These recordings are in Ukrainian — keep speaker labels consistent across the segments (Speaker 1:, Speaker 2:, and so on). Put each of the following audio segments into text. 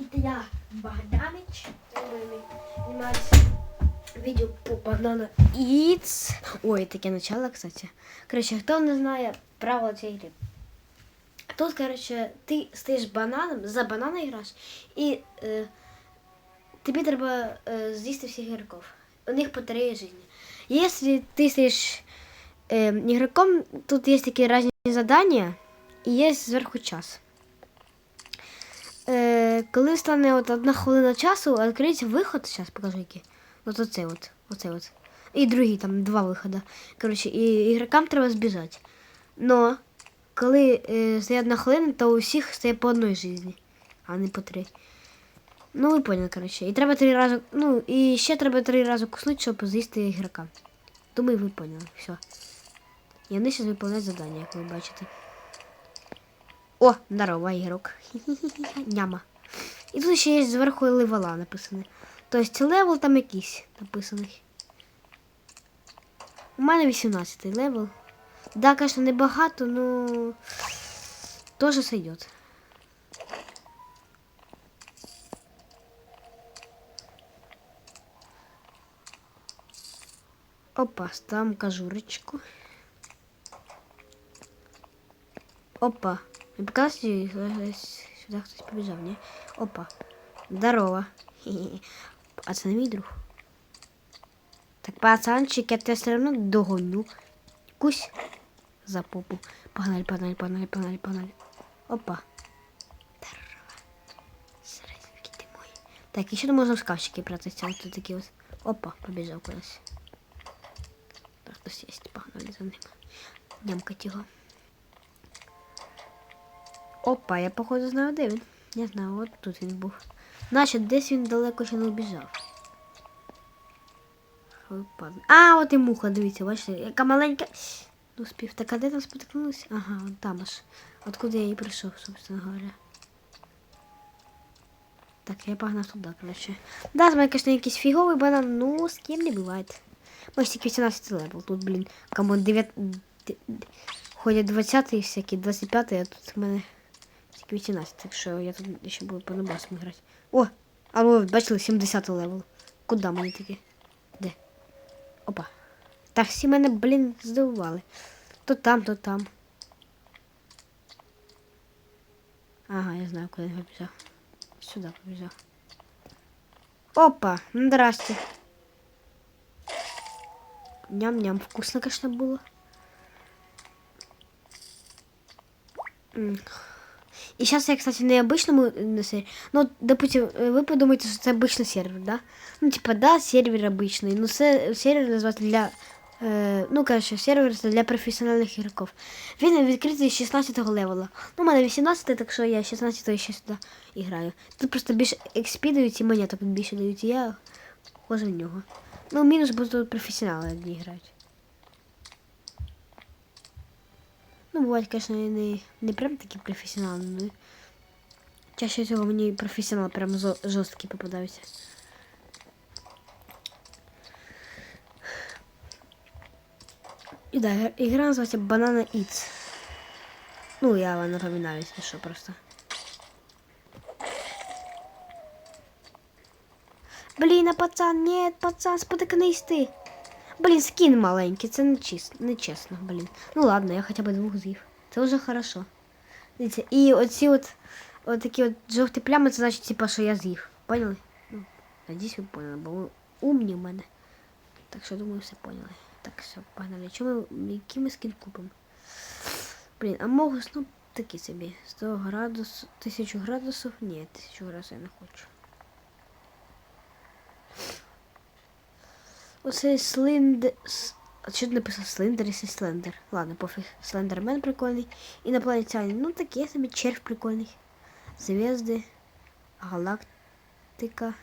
Speaker 1: Это я, Богданович. Мы снимались видео по банана Иц. Ой, таке начало, кстати. Короче, хто не знає правила цієї гри. Тут, короче, ти стоїш бананом, за банана граєш, і е, тобі треба е, з'їсти всіх ігроків. У них по три життя. Якщо ти стоїш е, ігроком, тут є такі різні завдання і є зверху час. Е, коли стане от одна хвилина часу, відкриється виход, зараз покажу який. От оцей от, оцей от. І другий там два виходи. Коротше, і ігрокам треба збіжати. Но коли е, стає одна хвилина, то у всіх стає по одній житті, а не по три. Ну, ви поняли, коротше. І треба три рази. Ну, і ще треба три рази куснути, щоб з'їсти ігрока. Думаю, ви поняли. Все. І вони зараз виконують завдання, як ви бачите. О, здорово, ігрок. Няма. І тут ще є зверху левела написане. Тобто левел там якийсь написаний. У мене 18 левел. Да, конечно, небагато, но тоже сойдет. Опа, ставим кожурочку. Опа. Не показалось, сюда кто-то побежал, не? Опа. Здорово. А друг. Так, пацанчик, я тебе все равно догоню. Кусь за попу. Погнали, погнали, погнали, погнали, погнали. Опа. Здорово. Серединки ти мой. Так, еще можно в шкафчике прятаться. Вот тут такие вот. Опа, побежал кудись. Так, хтось є, погнали за ним. Нямкать його. Опа, я походу знаю, де він. Не знаю, от тут він був. Значить, десь він далеко ще не убіжав. Опа. А, от і муха, дивіться, бачите, яка маленька. Ну, спів. Так, а де там спотикнулася? Ага, вон там аж. Откуда я і прийшов, собственно говоря. Так, я погнав туди, короче. Да, з мене, конечно, якийсь фіговий банан, ну, з ким не буває. Ось тільки 18 левел. Тут, блін, кому 9... д- д- Ходять 20 всякі, 25 а тут в мене тільки 18, так що я тут ще буду по набасам грати. О! А ви бачили 70 левел. Куда мені таке? Де? Опа. Так всі мене, блін, здивували. То там, то там. Ага, я знаю, куди він побіжав. Сюди побіжав. Опа, ну здрасте. Ням-ням, вкусно, конечно, было. М. И сейчас я, кстати, на обычном на сервере. Ну, допустим, э, вы подумаете, что это обычный сервер, да? Ну, типа, да, сервер обычный. Но се- сервер називається для. Е, ну, короче, сервер це для професіональних ігроків. Він відкритий з 16 левела. Ну, у мене 18, так що я 16 ще сюди і граю. Тут просто більше XP дають і монета тут більше дають, і я хожу в нього. Ну, мінус, бо тут професіонали одні грають. Ну, бувають, звісно, і не, не прям такі професіонали, але чаще всього мені професіонали прям зо- жорсткі попадаються. І да, ігра- ігра називається Banana Eats. Ну, я вам напоминаю, если что, просто. Блін, а пацан, нет, пацан, спотикнись ти. Блін, скін маленький, це не чесно, не чесно, блін. Ну ладно, я хоча б двох з'їв. Це вже хорошо. Дивіться, і оці от, от такі от жовті плями, це значить, типа, що я з'їв. Поняли? Ну, надіюсь, ви поняли, бо ви умні в мене. Так що думаю, все поняли. Так, все, погнали. Чому ми, який ми скін купимо? Блін, а могус, ну, такі собі. 100 градусів, 1000 градусів? Ні, 1000 градусів я не хочу. Оцей слинд... с- А що тут написано слендер, якщо слендер? Ладно, пофіг. Слендермен прикольний. Інопланетянин. Ну таке собі червь прикольний. Звезди. Галактика.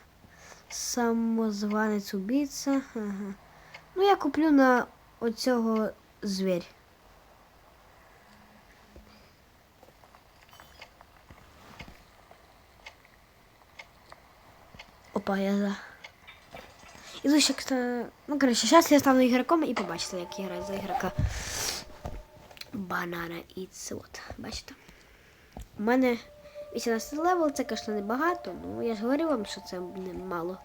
Speaker 1: Самозванець убійця. Ага. Ну я куплю на оцього звір. Опа, я за. Іду ще, кстати, ну, коротше, зараз я стану ігроком і побачите, як я граю за ігрока. Банана Eats. От, бачите? У мене 18 левел, це, звісно, небагато, ну я ж говорю вам, що це не мало.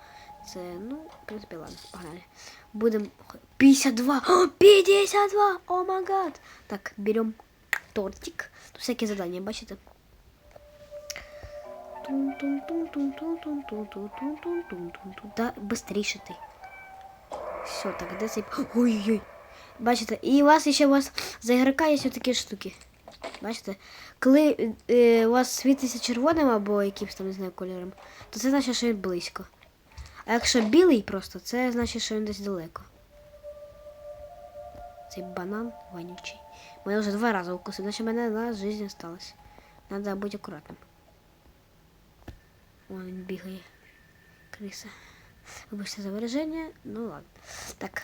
Speaker 1: Це, ну, в принципі, ладно, погнали. Будем 52! О, 52! О май! Так, берем тортик. Тут всякі задання, бачите? Тун-тун-тун-тун-тун-тун-тун-тун-тун-тун-тун. Да, быстріше ти. Все, так, де цей... Ой-ой-ой. Бачите, і у вас ще у вас за ігрока є ось такі штуки. Бачите? Коли е, у вас світиться червоним або якимось там, не знаю, кольором, то це значить, що він близько. А якщо білий просто, це значить, що він десь далеко. Цей банан вонючий. Мене вже два рази укусив, значить мене одна життя осталась. Надо бути акуратним. Вон він бігає. Криса. Вибачте за вираження, ну ладно. Так.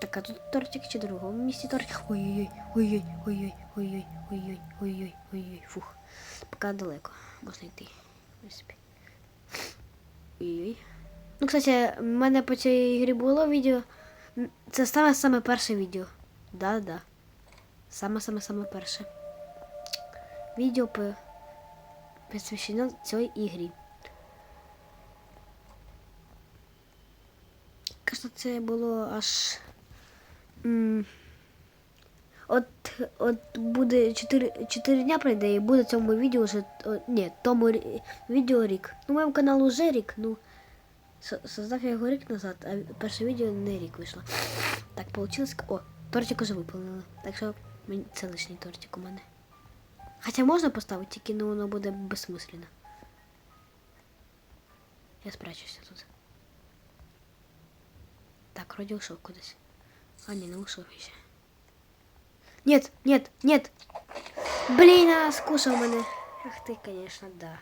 Speaker 1: Так, а тут тортик чи в другому місці тортик. Ой-ой-ой, ой-ой, ой-ой, ой-ой, ой-ой, ой-ой, ой-ой, фух. Поки далеко. Можна йти. Ой-ой. Ну, кстати, в мене по цій грі було відео. Це саме саме перше відео. Да-да. Саме саме саме перше. Відео по присвящено цій ігрі. Кажется, це було аж. От, от буде 4, 4 дня пройде і буде цьому відео вже. о, ні, тому відео рік. Ну, моєму каналу вже рік, ну. Создав я його рік назад, а перше відео не рік вийшло. Так, получилось. О, тортик уже виповнили. Так що це лишній тортик у мене. Хоча можна поставити, тільки ну, воно буде безсмислено. Я спрячуся тут. Так, вроде ушел кудись. А, не, не ушел еще. Нет, нет, нет. Блин, а, скушал мене. Ах ты, конечно, да.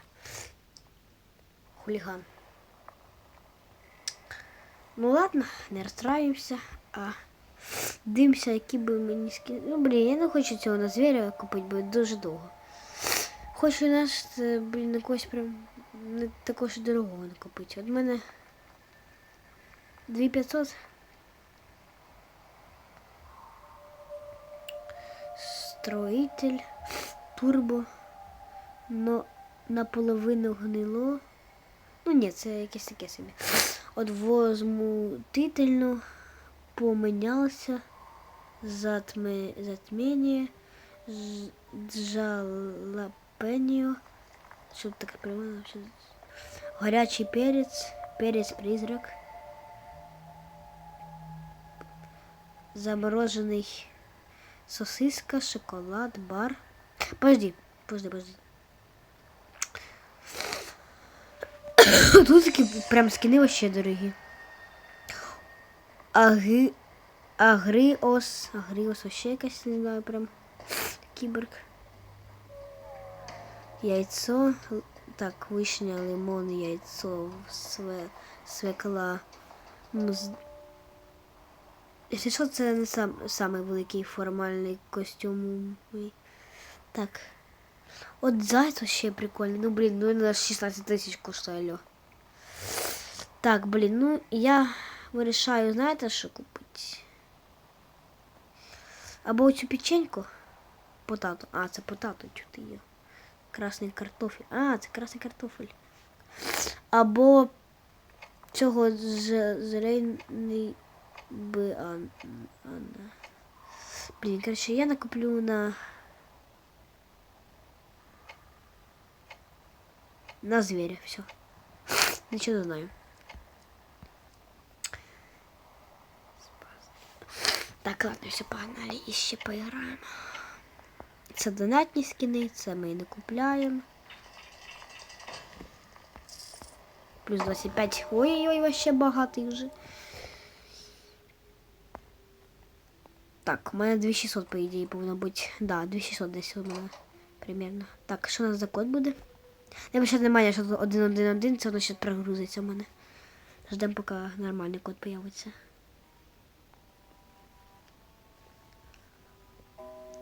Speaker 1: Хулиган. Ну ладно, не розстраюємося, а дивимося, які би мені скін. Ну, блін, я не хочу цього на звіря купити, бо дуже довго. Хочу наш, це, блін, якогось прям не такого ж дорогого не купити. От мене 2500. Строитель, турбо, но наполовину гнило. Ну ні, це якесь таке собі. От возмутительно помінявся затме, затміння, джалапеньо. Що таке прямо? Горячий перець, перець призрак. Заморожений сосиска, шоколад, бар. Подожди, подожди, подожди. Тут такі прям скини вообще дорогі. Аги... Агріос. Агріос вообще якась, не знаю, прям кіберг. Яйцо. Так, вишня, лимон, яйцо, све... свекла. Ну, Якщо що, це не сам, самий великий формальний костюм. Так. От зайць вообще прикольний. Ну, блін, ну він аж 16 тисяч коштує, алло. Так, блін, ну я вирішаю, знаєте, що купити? Або цю печеньку. Потато. А, це потато, чути її. Красний картофель. А, це красний картофель. Або цього з- би ан. Блін, короче, я накуплю на. На зверя, все. Ничего не знаю. Так, ладно, все, погнали, і ще поіграємо. Це донатні скини, це ми не. Плюс 25. Ой-ой-ой, вообще багатий вже. Так, у мене 2600, по ідеї, повинно бути. Да, 2600 десь у мене примерно. Так, що у нас за код буде? Я ще немає, що тут 111, це воно ще прогрузиться у мене. Ждемо, поки нормальний код появиться.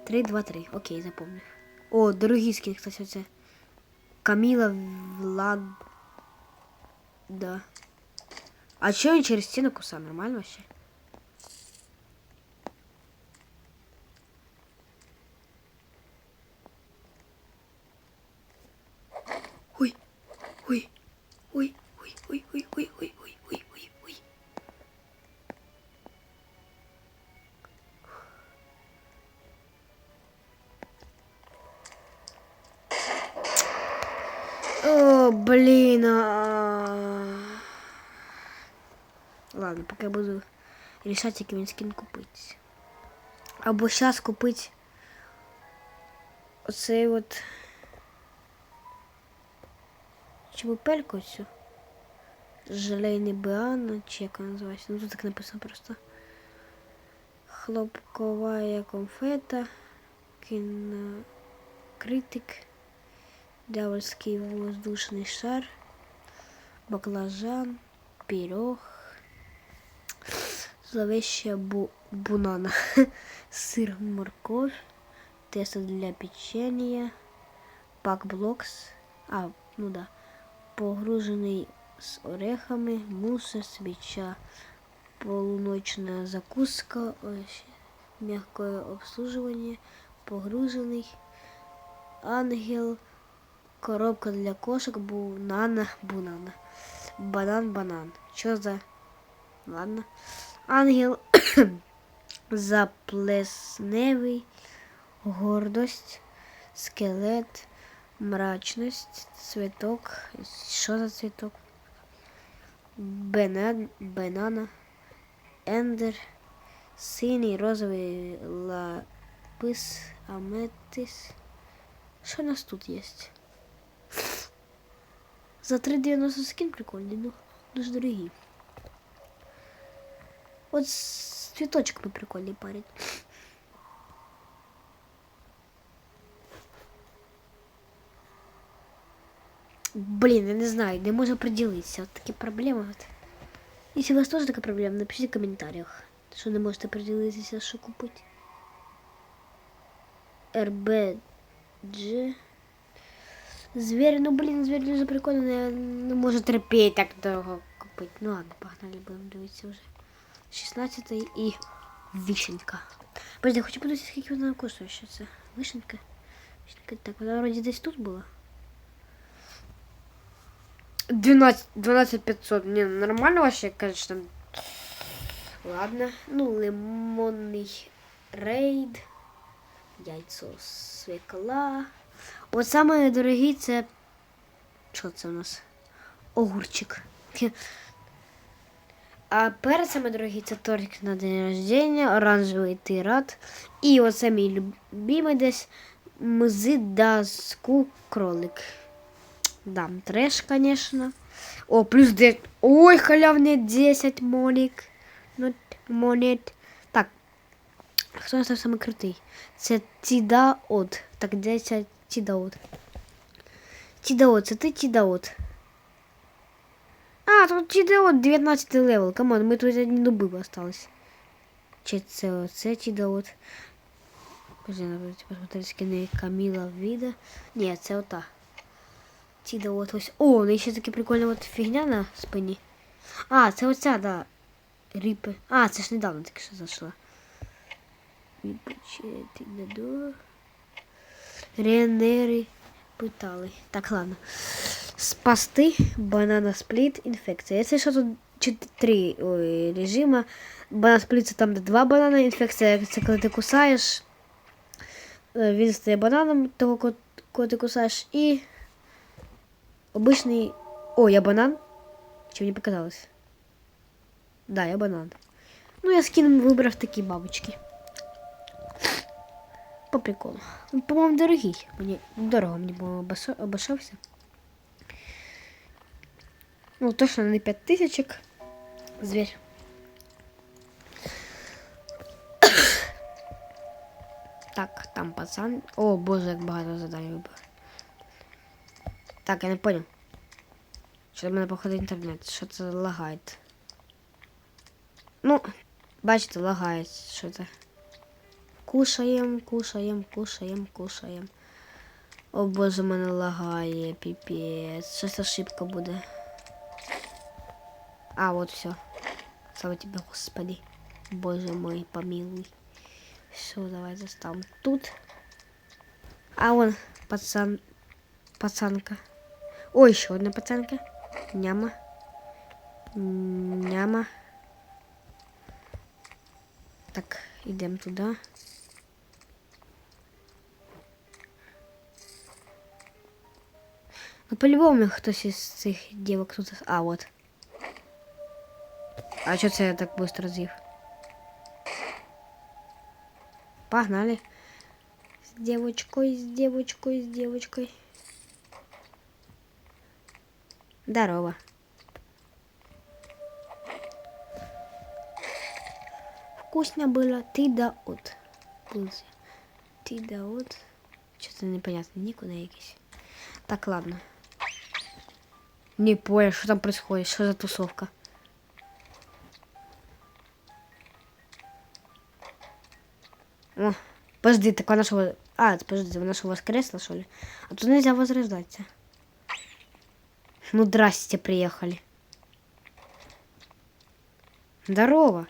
Speaker 1: 3, 2, 3. Окей, запомнив. О, дорогі скін, кстати, це. Каміла Влад. Да. А чё він через стіну кусав? Нормально вообще? Ладно, пока я буду решать, який скін купить. Або зараз купить оцей от чебупельку цю. Желейний Беан, чи як вона називається. Ну тут так написано просто. Хлопкова конфета, кінокритик, дьявольський воздушний шар, баклажан, пирог, зловещая бу бунана, сыр, морковь, тесто для печенья, пак блокс, а, ну да, погружений с орехами, мусор, свеча, полуночная закуска, ось, мягкое обслуживание, погружений, ангел, коробка для кошек, бунана, бунана, банан, банан. Что за... Ладно. Ангел заплесневий, гордость, скелет, мрачність, цвіток. Що за цвіток? Бенан, банана, ендер, синій, розовий лапис, аметис. Що у нас тут є? За 3,90 скін прикольний, ну, дуже дорогий. От з цвіточками прикольний парень. Блин, я не знаю, не можу приділитися. От такі проблеми. Якщо у вас теж така проблема, напишіть в коментарях, що не можете приділитися, що купити. РБДЖ. Зверь, ну блін, зверь дуже прикольно, не, не можу терпіти так довго купити. Ну ладно, погнали, будемо дивитися вже. 16 і вишенька. Подожди, хочу подивитися, скільки вона коштує ще це. Вишенька. Вишенька. Так, вона вроді десь тут була. 12, 12 500. Не, нормально вообще, конечно. Ладно. Ну, лимонний рейд. Яйцо свекла. От саме дорогі це. Що це у нас? Огурчик. А перед саме дорогі це тортик на день рождения, оранжевий тират. І оце мій любимий десь мзидаску кролик. Да, трэш, конечно. О, плюс 10. Ой, халявные 10 монет. Ну, монет. Так. Хто там самий крутий? Це Тідаот. Так, 10 Тідаот. Тідаот, це ти Тідаот. А, тут Тідаот 19 левел. Камон, ми тут одні дуби остались. Чи це оце Тідаот? Подожди, надо посмотреть скини Каміла Віда. Ні, це ота. Тіда от ось. О, ну ще таке прикольна от фігня на спині. А, це оця, да. Ріпи. А, це ж недавно таки що зайшла. Ренери питали. Так, ладно. Спасти, банана спліт, інфекція. Це що тут три ой, режима. Банана спліт це там де два банана, інфекція це коли ти кусаєш. Він стає бананом, того, коли ти кусаєш, і Обычный... О, я банан? Чем мне показалось? Да, я банан. Ну, я скин выбрав такие бабочки. По приколу. Ну, по-моему, дорогий. Мне дорого мне по обошелся. Ну, точно не 5 тысячек. Зверь. Так, там пацан. О, боже, як багато задань вибрав. Так, я не понял. Що в мене походить інтернет? Що це лагає? Ну, бачите, лагає. Що це? Кушаємо, кушаємо, кушаємо, кушаємо. О боже, мене лагає, піпець. Щось ошибка буде. А, вот все. Слава тебе, Господи. Боже мой, помилуй. Все, давай заставим тут. А вон, пацан, пацанка. Ой, ще одна пацанка. Няма. Няма. Так, йдемо туди. Ну, по-любому хтось із цих дівок тут. А, от. А що це я так швидко з'їв? Погнали. С девочкой, с девочкой, с девочкой. Здорово. Вкусно было. Ты да от. Ты да от. Что-то непонятно. Никуда якийсь. Так, ладно. Не понял, что там происходит. Что за тусовка? Подожди, так вона що... А, подожди, вона що воскресла, что ли? А тут нельзя возрождаться. Ну, здрасте, приехали. Здорово.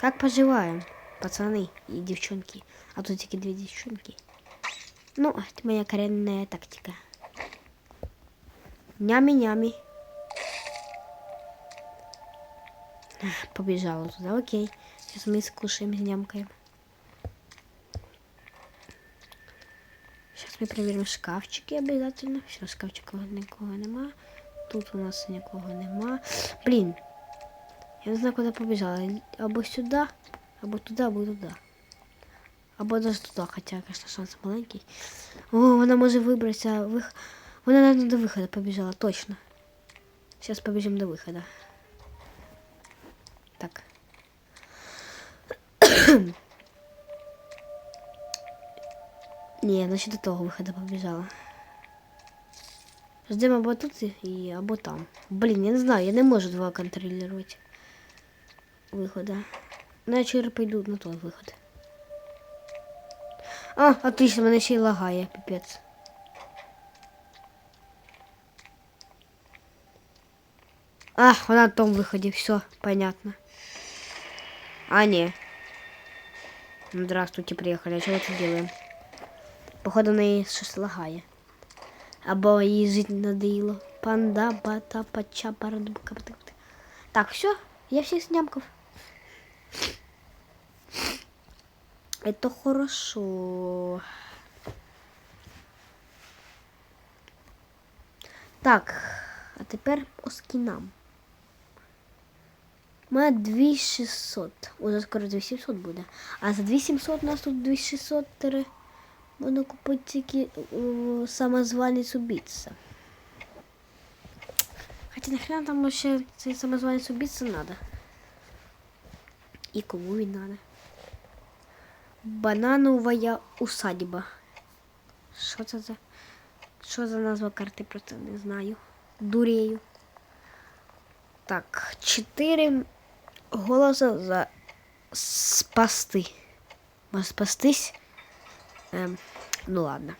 Speaker 1: Как поживаем, пацаны и девчонки? А тут такие две девчонки. Ну, это моя коренная тактика. Нями-нями. Побежала туда, окей. Сейчас мы скушаем с нямкаем. Мы проверим шкафчики обязательно. Все, шкафчиков никого нема. Тут у нас нікого нема. Блін. Я не знаю, куди побіжала. Або сюди, або туди, або туди. Або навіть туди, хоча, звісно, шанс маленький. О, вона може вибратися. Вих... Вона навіть до виходу побіжала, точно. Зараз побіжимо до виходу. Так. Ні, значить до того виходу побіжала. Ждемо або тут і або там. Блін, я не знаю, я не можу два контролювати вихода. Ну, я через пойду на той виход. А, отлично, мене ще й лагає, піпець. А, вона на том виході, все, понятно. А, не. Ну, здравствуйте, приехали. А что вы тут делаем? Походу, на її щось лагає. Або їй жити надоїло. Панда, бата, пача, парадубка. Так, все, я всіх снямков. Это хорошо. Так, а тепер по скінам. У мене 2600. Уже скоро 2700 буде. А за 2700 у нас тут 2600 тире. Можна купити тільки самозванець убийця. Хотя нахрена там вообще цей самозванець убийця надо. І кому він надо? Бананова усадьба. Що це за... Що за назва карти, просто не знаю. Дурею. Так, чотири голоса за спасти. Може спастись? Ем, ну ладно.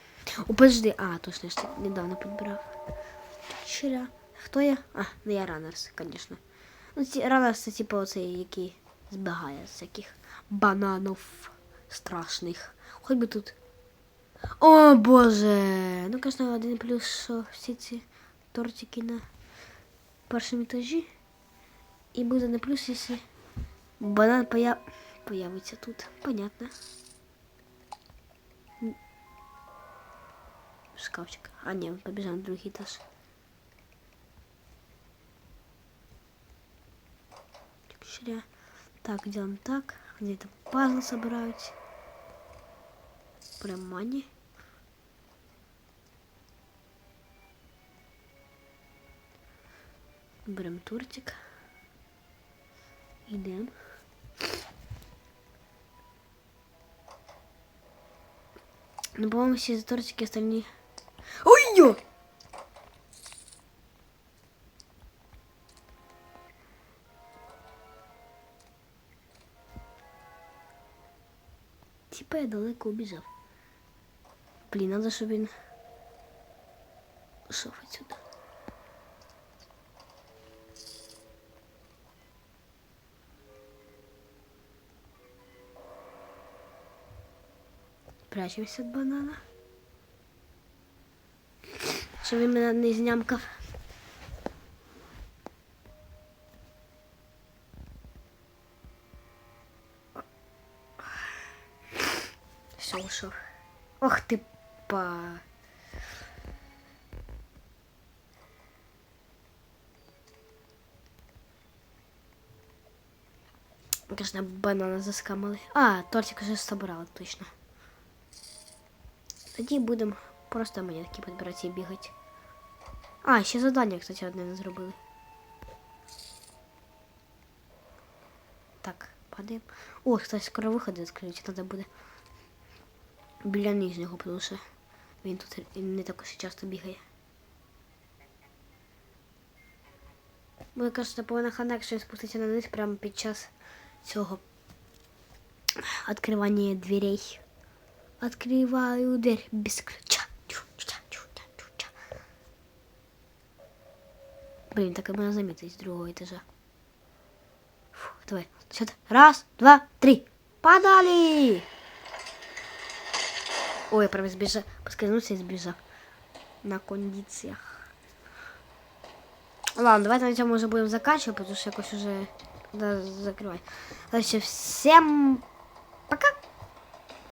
Speaker 1: О, подожди. А, точно, я недавно підбирав. Чиря. Хто я? А, ну я ранерс, звісно. Ну, ці ранерс це типу оцей, який всяких бананів страшних. Хоч би тут. О боже! Ну, звісно, один плюс, що всі ці тортики на першому етажі. І буде не плюс, якщо банан появ... появиться тут. Понятно. Шкафчик. А, не, побежал на другий этаж. Так, делаем так. Где-то пазлы собираются. Прям мани. Берем тортик. Идем. Ну, по-моему, все тортики остальные. Ой-ё! Типа я далеко убежал. Блин, надо, чтобы він шов отсюда. Прячемся от банана. Щоб він мене не знямкав. Все, ушов. Ох ти па. Конечно, банана заскамили. А, тортик вже собрали, точно. Тоді будемо просто монетки підбирати і бігати. А, ще задання, кстати, одне не зробили. Так, падаємо. О, кстати, скоро виходи відкриють, треба буде. Біля нижнього, тому що він тут не так уж часто бігає. Мені кажется, повинна хана, якщо спуститися на низ прямо під час цього відкривання дверей. Открываю дверь без ключа. Блин, так и можно заметить с другого этажа. Фу, давай. Сюда. Раз, два, три. Подали! Ой, я прям сбежал. Поскользнулся и сбежал. На кондициях. Ладно, давайте на этом уже будем заканчивать, потому что якось уже надо закрывать. Короче, всем пока!